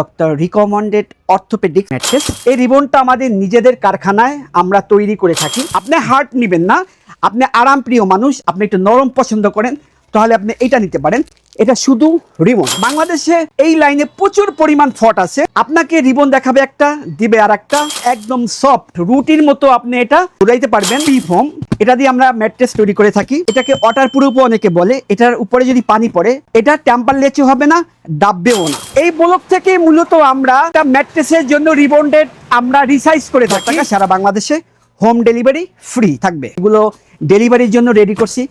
Doctor recommended orthopaedic mattress এই রিবনটা আমাদের নিজেদের কারখানায় আমরা তৈরি করে থাকি। আপনি হার্ট নেবেন না, আপনি আরামপ্রিয় মানুষ, আপনি একটু নরম পছন্দ করেন, তাহলে আপনি এটা নিতে পারেন। এটা শুধু রিবন। বাংলাদেশে এই লাইনে প্রচুর পরিমাণ ফট আছে। আপনাকে রিবন দেখাবে একটা, দিবে আর একটা একদম সফট রুটির মতো আপনি এটা উড়াইতে পারবেন। পি ফোম এটা দিয়ে আমরা ম্যাট্রেস তৈরি করে থাকি। এটাকে ওয়াটার প্রুফও অনেকে বলে। এটার উপরে যদি পানি পড়ে এটা টেম্পার লেচু হবে না ডাববেও না। এই ব্লক থেকে মূলত আমরা ম্যাট্রেসের জন্য রিবন্ডেড আমরা রিসাইজ করে থাকি। সারা বাংলাদেশে হোম ডেলিভারি ফ্রি থাকবে। এগুলো ডেলিভারির জন্য রেডি করছি।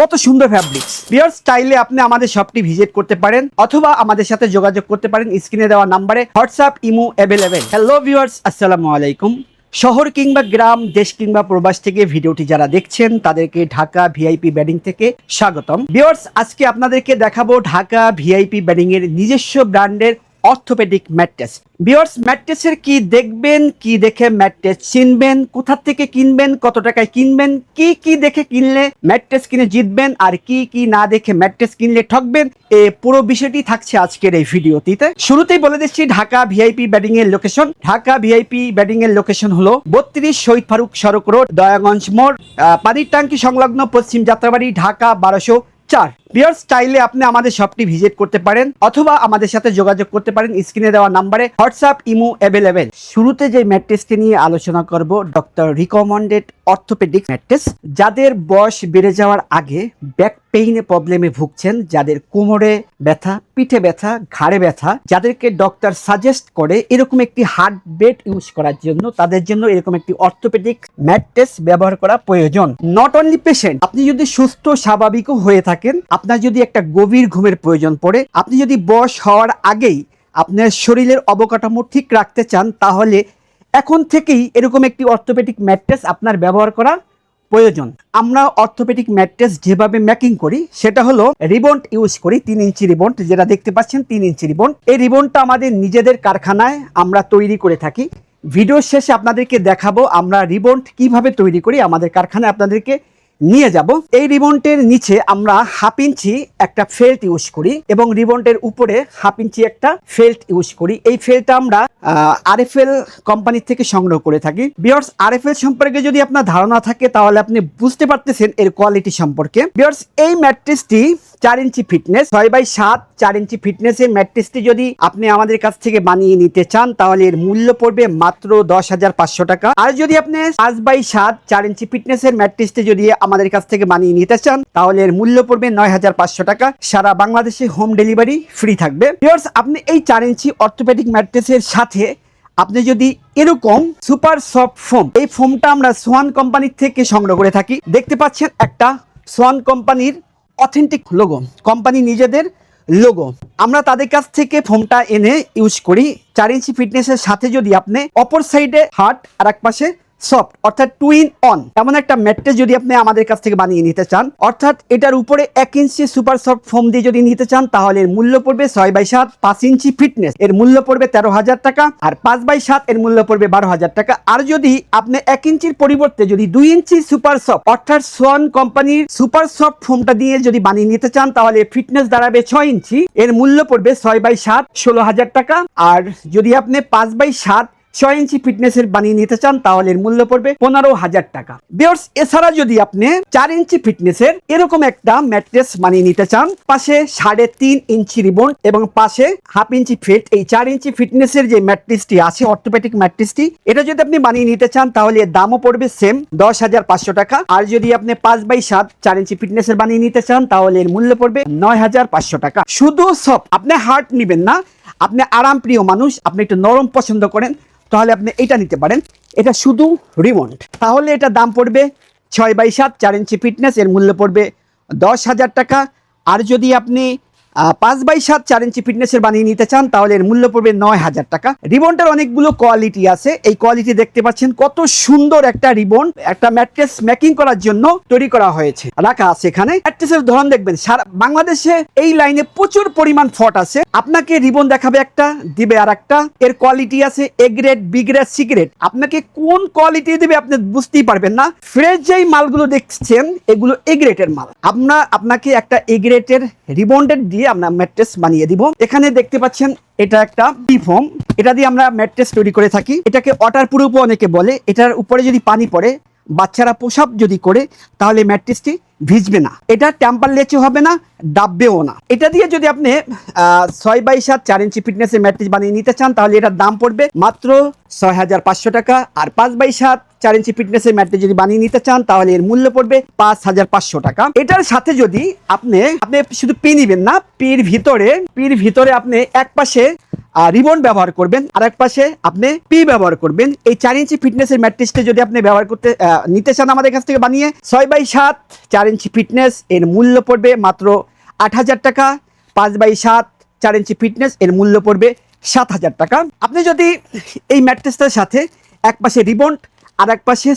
কত সুন্দর ফ্যাব্রিক্স। বিয়ার স্টাইলে আপনি আমাদের শপটি ভিজিট করতে পারেন অথবা আমাদের সাথে যোগাযোগ করতে পারেন। স্ক্রিনে দেওয়া নাম্বারে WhatsApp imo available hello viewers আসসালামু আলাইকুম। শহর কিংবা গ্রাম, দেশ কিংবা প্রবাস থেকে ভিডিওটি যারা দেখছেন, তাদেরকে ঢাকা ভিআইপি ব্যাডিং থেকে স্বাগতম। বিয়ার্স আজকে আপনাদেরকে দেখাবো ঢাকা ভিআইপি ব্যাডিং এর নিজস্ব ব্র্যান্ডের অর্থোপেডিক ম্যাট্রেস বিয়ার্স ম্যাট্রেসের কি দেখবেন, কি দেখে ম্যাট্রেস চিনবেন, কোথা থেকে কিনবেন, কত টাকায় কিনবেন, কি কি দেখে কিনলে ম্যাট্রেস কিনে জিতবেন, আর কি কি না দেখে ম্যাট্রেস কিনলে ঠকবেন, এ পুরো বিষয়টি থাকছে আজকের এই ভিডিওটিতে। শুরুতেই বলে দিচ্ছি, ঢাকা ভিআইপি ব্যাডিং এর লোকেশন ঢাকা ভিআইপি ব্যাডিং এর লোকেশন হলো বত্রিশ শহীদ ফারুক সড়ক রোড, দয়াগঞ্জ মোড় পানির ট্যাঙ্কি সংলগ্ন পশ্চিম যাত্রাবাড়ি, ঢাকা বারোশো চার। বিয়ার স্টাইলে আপনি আমাদের শপটি ভিজিট করতে পারেন অথবা আমাদের সাথে যোগাযোগ করতে পারেন স্ক্রিনে দেওয়া নাম্বারে হোয়াটসঅ্যাপ ইমো অ্যাভেলেবেল শুরুতে যে ম্যাট্রেসটি নিয়ে আলোচনা করব ডক্টর রিকমেন্ডেড অর্থোপেডিক ম্যাট্রেস যাদের বয়স বেড়ে যাওয়ার আগে ব্যাক পেইনে প্রবলেমে ভুগছেন, যাদের কোমরে ব্যথা, পিঠে ব্যথা, ঘাড়ে ব্যথা, যাদেরকে ডক্টর সাজেস্ট করে এরকম একটি হার্ট বেড ইউজ করার জন্য, তাদের জন্য এরকম একটি অর্থোপেডিক ম্যাট্রেস ব্যবহার করা প্রয়োজন। নট অনলি পেশেন্ট আপনি যদি সুস্থ, স্বাভাবিকও হয়ে থাকেন আপনার যদি একটা গভীর ঘুমের প্রয়োজন পড়ে, আপনি যদি বয়স হওয়ার আগেই আপনার শরীরের অবকাঠামো ঠিক রাখতে চান, তাহলে এখন থেকেই এরকম একটি অর্থোপেডিক ম্যাট্রেস আপনার ব্যবহার করা প্রয়োজন। আমরা অর্থোপেডিক ম্যাট্রেস যেভাবে মেকিং করি, সেটা হলো রিবন্ড ইউজ করি, তিন ইঞ্চি রিবন্ড যেটা দেখতে পাচ্ছেন, তিন ইঞ্চি রিবন্ড এই রিবনটা আমাদের নিজেদের কারখানায় আমরা তৈরি করে থাকি। ভিডিও শেষে আপনাদেরকে দেখাবো আমরা রিবন্ড কীভাবে তৈরি করি। আমাদের কারখানায় আপনাদেরকে নিয়ে যাব। এই রিবনটের নিচে আমরা হাফ ইঞ্চি একটা ফেল্ট ইউজ করি এবং রিবনটের উপরে হাফ ইঞ্চি একটা ফেল্ট ইউজ করি। এই ফেল্টটা আমরা আর এফ এল কোম্পানি থেকে সংগ্রহ করে থাকি। বিয়ার্স এল সম্পর্কে যদি আপনার ধারণা থাকে, তাহলে আপনি বুঝতে পারতেছেন এর কোয়ালিটি সম্পর্কে। বিয়ার্স, এই ম্যাট্রেসটি চার ইঞ্চি ফিটনেস, ছয় বাই সাত, চার ইঞ্চি ফিটনেসের ম্যাট্রেসটি যদি আপনি আমাদের কাছ থেকে বানিয়ে নিতে চান, তাহলে এর মূল্য পড়বে মাত্র দশ হাজার পাঁচশো টাকা। আর যদি আপনি পাঁচ বাই সাত, চার ইঞ্চি ফিটনেসের ম্যাট্রেসটি যদি আমাদের কাছ থেকে বানিয়ে নিতে চান, তাহলে এর মূল্য পড়বে নয় হাজার পাঁচশো টাকা। সারা বাংলাদেশে হোম ডেলিভারি ফ্রি থাকবে। আপনি এই চার ইঞ্চি অর্থোপেডিক ম্যাট্রেসের সাথে আপনি যদি এরকম সুপার সফট ফোম, এই ফোমটা আমরা সোয়ান কোম্পানির থেকে সংগ্রহ করে থাকি। দেখতে পাচ্ছেন একটা সোয়ান কোম্পানির অথেন্টিক লোগো কোম্পানি নিজেদের লোগো আমরা তাদের কাছ থেকে ফোনটা এনে ইউজ করি। চার ইঞ্চি ফিটনেসের সাথে যদি আপনি অপর সাইডে হার্ট আর এক পাশে সফট, অর্থাৎ টু ইন অন এমন একটা ম্যাট্রেস যদি আপনি আমাদের কাছ থেকে বানিয়ে নিতে চান, অর্থাৎ এটার উপরে এক ইঞ্চি সুপার সফট ফোম দিয়ে যদি নিতে চান, তাহলে এর মূল্য পড়বে ছয় বাই সাত, পাঁচ ইঞ্চি ফিটনেস এর মূল্য পড়বে তেরো হাজার টাকা আর পাঁচ বাই সাত এর মূল্য পড়বে বারো হাজার টাকা। আর যদি আপনি এক ইঞ্চির পরিবর্তে যদি দুই ইঞ্চি সুপার সফট অর্থাৎ সোয়ান কোম্পানির সুপার সফট ফোমটা দিয়ে যদি বানিয়ে নিতে চান, তাহলে ফিটনেস দাঁড়াবে ছয় ইঞ্চি। এর মূল্য পড়বে ছয় বাই সাত, ষোলো হাজার টাকা। আর যদি আপনি পাঁচ বাই সাত ছয় ইঞ্চি ফিটনেসের বানিয়ে নিতে চান, তাহলে এর মূল্য পড়বে পনেরো হাজার টাকা। বিয়ার্স এছাড়া যদি আপনি চার ইঞ্চি ফিটনেসের এরকম একটা ম্যাট্রেস বানিয়ে নিতে চান, পাশে সাড়ে তিন ইঞ্চি রিবন এবং পাশে হাফ ইঞ্চি ফিট, এই চার ইঞ্চি ফিটনেসের যে ম্যাট্রেসটি আছে, অর্থোপেডিক ম্যাট্রেসটি, এটা যদি আপনি বানিয়ে নিতে চান, তাহলে এর দামও পড়বে সেম দশ হাজার পাঁচশো টাকা। আর যদি আপনি পাঁচ বাই সাত চার ইঞ্চি ফিটনেসের বানিয়ে নিতে চান, তাহলে এর মূল্য পড়বে নয় হাজার পাঁচশো টাকা। শুধু সব, আপনি হার্ট নেবেন না আপনি আরামপ্রিয় মানুষ, আপনি একটু নরম পছন্দ করেন, তাহলে আপনি এটা নিতে পারেন। এটা শুধু রিমন্ড তাহলে এটা দাম পড়বে ছয় বাই সাত, চার ইঞ্চি ফিটনেস এর মূল্য পড়বে দশ হাজার টাকা। আর যদি আপনি পাঁচ বাই সাত চার ইঞ্চি ফিটনেসের বানিয়ে নিতে চান, তাহলে এর মূল্য পড়বে নয় হাজার টাকা। রিবনটার অনেকগুলো কোয়ালিটি আছে। এই কোয়ালিটি দেখতে পাচ্ছেন কত সুন্দর একটা রিবন। একটা ম্যাট্রেস মেকিং করার জন্য তৈরি করা হয়েছে। রাখা আছে এখানে। ম্যাট্রেসের ধরন দেখবেন, সারা বাংলাদেশে এই লাইনে প্রচুর পরিমাণ ফট আছে। আপনাকে রিবন দেখাবে একটা, দিবে আর একটা এর কোয়ালিটি আছে A grade B grade C grade আপনাকে কোন কোয়ালিটি দিবে আপনি বুঝতেই পারবেন না। ফ্রেশ যেই মালগুলো দেখছেন, এগুলো এ গ্রেডের মাল। আমরা আপনাকে একটা এ গ্রেডের রিবন্ডেড দিয়ে দিয়ে আমরা ম্যাট্রেস বানিয়ে দিব। এখানে দেখতে পাচ্ছেন এটা একটা ফোম এটা দিয়ে আমরা ম্যাট্রেস তৈরি করে থাকি। এটাকে ওয়াটার প্রুফও অনেকে বলে। এটার উপরে যদি পানি পড়ে, বাচ্চারা প্রসাব যদি করে, তাহলে ম্যাট্রেসটি ভিজবে না। এটা ট্যাম্পার লেচে হবে না, ডাববেও না। এটা দিয়ে যদি আপনি ছয় বাই সাত, চার ইঞ্চি ফিটনেসের ম্যাট্রেস বানিয়ে নিতে চান, তাহলে এটার দাম পড়বে মাত্র ছয় হাজার পাঁচশো টাকা। আর পাঁচ বাই সাত চার ইঞ্চি ফিটনেসের ম্যাট্রেস যদি বানিয়ে নিতে চান, তাহলে এর মূল্য পড়বে পাঁচ হাজার পাঁচশো টাকা। এটার সাথে যদি আপনি আপনি শুধু পি নিবেন না, পির ভিতরে পির ভিতরে আপনি এক পাশে রিবন ব্যবহার করবেন, আর এক পাশে আপনি পি ব্যবহার করবেন। এই চার ইঞ্চি ফিটনেসের ম্যাট্রিক্সটা যদি আপনি ব্যবহার করতে নিতে চান আমাদের কাছ থেকে বানিয়ে, ছয় বাই সাত, চার ইঞ্চি ফিটনেস এর মূল্য পড়বে মাত্র আট হাজার টাকা। পাঁচ বাই সাত, চার ইঞ্চি ফিটনেস এর মূল্য পড়বে সাত হাজার টাকা। আপনি যদি এই ম্যাট্রেসটার সাথে এক পাশে রিবন আর এক পাশে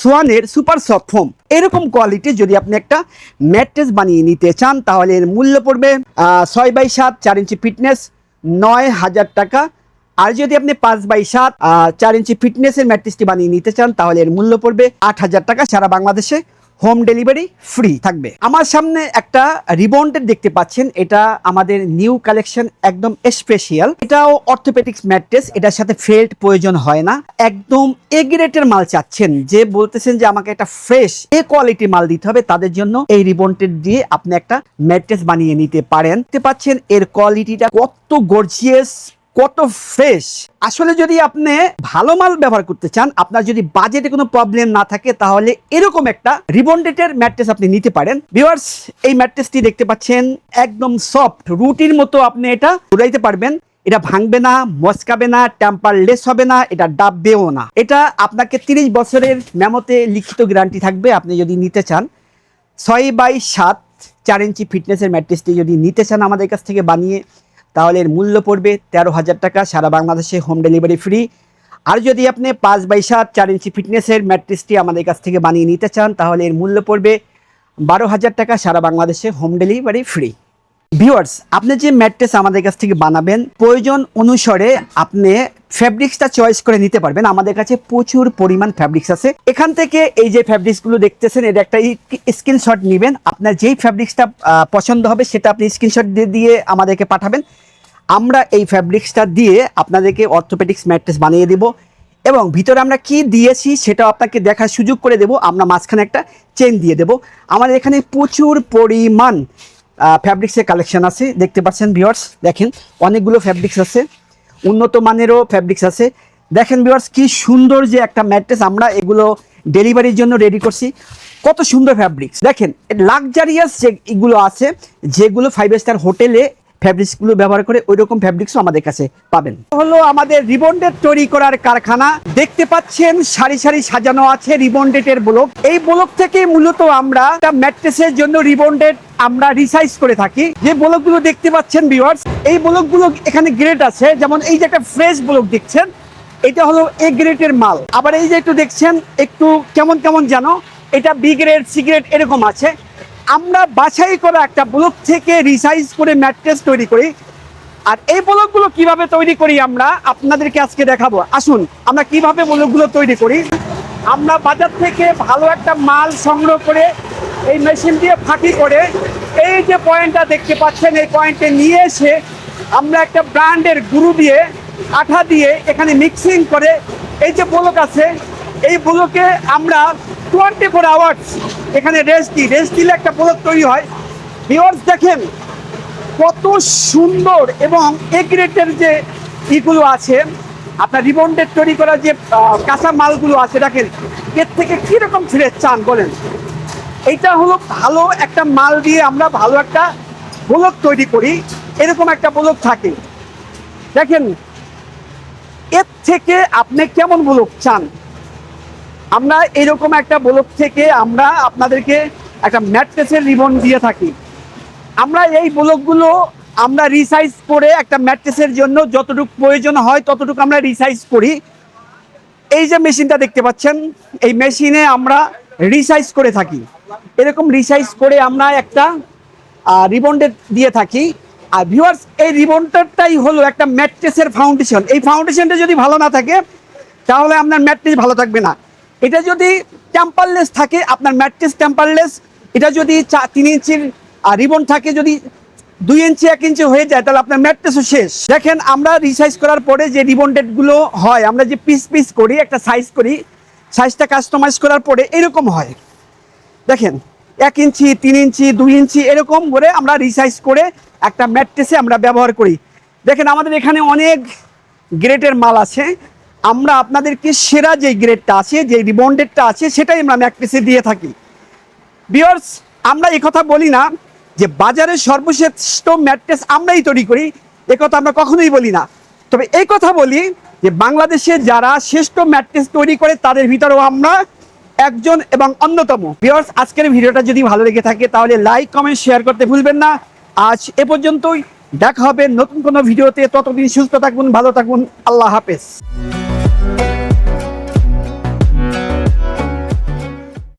সোয়ানের সুপার সফট ফোম। এরকম কোয়ালিটি যদি আপনি একটা ম্যাট্রেস বানিয়ে নিতে চান, তাহলে এর মূল্য পড়বে ছয় বাই সাত, চার ইঞ্চি ফিটনেস, নয় হাজার টাকা। আর যদি আপনি পাঁচ বাই সাত চার ইঞ্চি ফিটনেসের ম্যাট্রেসটি বানিয়ে নিতে চান, তাহলে এর মূল্য পড়বে আট হাজার টাকা। সারা বাংলাদেশে হোম ডেলিভারি ফ্রি থাকবে। আমার সামনে একটা রিবন্ডেড দেখতে পাচ্ছেন। এটা আমাদের নিউ কালেকশন, একদম স্পেশাল এটাও অর্থোপেডিক্স ম্যাট্রেস এটার সাথে ফেল্ট প্রয়োজন হয় না। একদম এগ্রেটের মাল চাচ্ছেন। যে বলতেছেন যে আমাকে একটা ফ্রেশ এ কোয়ালিটি মাল দিতে হবে, তাদের জন্য এই রিবন্ডেড দিয়ে আপনি একটা ম্যাট্রেস বানিয়ে নিতে পারেন। দেখতে পাচ্ছেন এর কোয়ালিটিটা কত গর্জিয়াস কত ফ্রেশ আসলে যদি আপনি ভালো মাল ব্যবহার করতে চান, আপনার যদি বাজেটে কোনো প্রবলেম না থাকে, তাহলে এরকম একটা রিবন্ডেটের ম্যাট্রেস আপনি নিতে পারেন। ভিউয়ার্স এই ম্যাট্রেসটি দেখতে পাচ্ছেন, একদম সফট রুটির মতো আপনি এটা উড়াইতে পারবেন। এটা ভাঙবে না মস্কাবে না টেম্পার লেস হবে না, এটা ডাববেও না। এটা আপনাকে তিরিশ বছরের মেমোতে লিখিত গ্যারান্টি থাকবে, আপনি যদি নিতে চান। ছয় বাই সাত, চার ইঞ্চি ফিটনেসের ম্যাট্রেসটি যদি নিতে চান আমাদের কাছ থেকে বানিয়ে তাহলে এর মূল্য পড়বে তেরো হাজার টাকা, সারা বাংলাদেশে হোম ডেলিভারি ফ্রি আর যদি আপনি পাঁচ বাই সাত, চার ইঞ্চি ফিটনেসের ম্যাট্রেসটি আমাদের কাছ থেকে বানিয়ে নিতে চান, তাহলে এর মূল্য পড়বে বারো হাজার টাকা, সারা বাংলাদেশে হোম ডেলিভারি ফ্রি ভিউয়ার্স আপনি যে ম্যাট্রেস আমাদের কাছ থেকে বানাবেন, প্রয়োজন অনুসারে আপনি ফ্যাব্রিক্সটা চয়েস করে নিতে পারবেন। আমাদের কাছে প্রচুর পরিমাণ ফ্যাব্রিক্স আছে। এখান থেকে এই যে ফ্যাব্রিক্সগুলো দেখতেছেন এটা একটা স্ক্রিনশট নেবেন। আপনার যেই ফ্যাব্রিক্সটা পছন্দ হবে, সেটা আপনি স্ক্রিনশট দিয়ে দিয়ে আমাদেরকে পাঠাবেন। আমরা এই ফ্যাব্রিক্সটা দিয়ে আপনাদেরকে অর্থোপেডিক্স ম্যাট্রেস বানিয়ে দেব এবং ভিতরে আমরা কি দিয়েছি সেটাও আপনাকে দেখার সুযোগ করে দেব। আমরা মাঝখানে একটা চেন দিয়ে দেব। আমাদের এখানে প্রচুর পরিমাণ ফ্যাব্রিক্সের কালেকশন আছে। দেখতে পাচ্ছেন ভিওয়ার্স দেখেন, অনেকগুলো ফ্যাব্রিক্স আছে। উন্নত মানেরও ফ্যাব্রিক্স আছে। দেখেন বিওয়ার্স কি সুন্দর যে একটা ম্যাট্রেস আমরা এগুলো ডেলিভারির জন্য রেডি করছি। কত সুন্দর ফ্যাব্রিক্স দেখেন লাক্সারিয়াস যে এগুলো আছে, যেগুলো ফাইভ স্টার হোটেলে ফ্যাব্রিক্সগুলো ব্যবহার করে ওই রকম ফ্যাব্রিক্সও আমাদের কাছে পাবেন। হলো আমাদের রিবন্ডেড তৈরি করার কারখানা। দেখতে পাচ্ছেন সারি সারি সাজানো আছে রিবন্ডেটের ব্লক। এই ব্লক থেকে মূলত আমরা ম্যাট্রেসের জন্য রিবন্ডেড আমরা রিসাইজ করে থাকি। যে ব্লকগুলো দেখতে পাচ্ছেন ভিউয়ার্স এই ব্লকগুলো এখানে গ্রেড আছে। যেমন এই যে একটা ফ্রেশ ব্লক দেখছেন, এটা হলো এ গ্রেডের মাল। আবার এই যে একটু দেখছেন, একটু কেমন কেমন জানো এটা বি গ্রেড সি গ্রেড এরকম আছে। আমরা বাছাই করা একটা ব্লক থেকে রিসাইজ করে ম্যাট্রেস তৈরি করি। আর এই ব্লকগুলো কীভাবে তৈরি করি আমরা? আপনাদেরকে আজকে দেখাবো। আসুন, আমরা কীভাবে ব্লকগুলো তৈরি করি? আমরা বাজার থেকে ভালো একটা মাল সংগ্রহ করে এই মেশিন দিয়ে ফাঁকি করে এই যে পয়েন্টটা দেখতে পাচ্ছেন, এই পয়েন্টে নিয়ে এসে আমরা একটা ব্র্যান্ডের গুরু দিয়ে, আঠা দিয়ে এখানে মিক্সিং করে এই যে ব্লক আছে, এই ব্লকে আমরা টোয়েন্টি ফোর আওয়ার্স এখানে রেস্ট দিই। রেস্ট দিলে একটা ব্লক তৈরি হয়। ভিওর্স দেখেন, কত সুন্দর এবং এগ্রেটের যে ইগুলো আছে, আপনার রিবন্ডেড তৈরি করা যে কাঁচা মালগুলো আছে, দেখেন, এর থেকে কীরকম ফ্রেশ চান বলেন? এটা হলো ভালো একটা মাল দিয়ে আমরা ভালো একটা ব্লক তৈরি করি, এরকম একটা ব্লক থাকে। দেখেন, এর থেকে আপনি কেমন ব্লক চান? আমরা এরকম একটা ব্লক থেকে আমরা আপনাদেরকে একটা ম্যাট্রেসের রিবন দিয়ে থাকি। আমরা এই ব্লকগুলো আমরা রিসাইজ করে একটা ম্যাট্রেসের জন্য যতটুকু প্রয়োজন হয় ততটুকু আমরা রিসাইজ করি। এই যে মেশিনটা দেখতে পাচ্ছেন, এই মেশিনে আমরা রিসাইজ করে থাকি। এরকম রিসাইজ করে আমরা একটা রিবন্ডেড দিয়ে থাকি। আর ভিউয়ার্স এই রিবনটাই হলো একটা ম্যাট্রেসের ফাউন্ডেশন এই ফাউন্ডেশনটা যদি ভালো না থাকে, তাহলে আপনার ম্যাট্রেস ভালো থাকবে না। এটা যদি টেম্পারলেস থাকে, আপনার ম্যাট্রেস টেম্পারলেস এটা যদি চা, তিন ইঞ্চির রিবন থাকে, যদি দুই ইঞ্চি, এক ইঞ্চি হয়ে যায়, তাহলে আপনার ম্যাট্রেসও শেষ। দেখেন, আমরা রিসাইজ করার পরে যে রিবন ডেটগুলো হয়, আমরা যে পিস পিস করি, একটা সাইজ করি সাইজটা কাস্টমাইজ করার পরে এরকম হয়। দেখেন, এক ইঞ্চি, তিন ইঞ্চি, দুই ইঞ্চি, এরকম করে আমরা রিসাইজ করে একটা ম্যাট্রেসে আমরা ব্যবহার করি। দেখেন, আমাদের এখানে অনেক গ্রেটের মাল আছে। আমরা আপনাদেরকে সেরা যে গ্রেডটা আছে যে রিবন্ডেডটা আছে, সেটাই আমরা ম্যাট্রেসে দিয়ে থাকি। বিয়ার্স আমরা কথা বলি না যে বাজারের সর্বশ্রেষ্ঠ ম্যাট্রেস আমরাই তৈরি করি, এ কথা আমরা কখনোই বলি না। তবে এই কথা বলি যে বাংলাদেশে যারা শ্রেষ্ঠ ম্যাট্রেস তৈরি করে, তাদের ভিতরেও আমরা একজন এবং অন্যতম। বিয়ার্স আজকের ভিডিওটা যদি ভালো লেগে থাকে, তাহলে লাইক কমেন্ট শেয়ার করতে ভুলবেন না। আজ এ পর্যন্তই। দেখা হবে নতুন কোনো ভিডিওতে। ততদিন সুস্থ থাকুন ভালো থাকুন। আল্লাহ হাফেজ।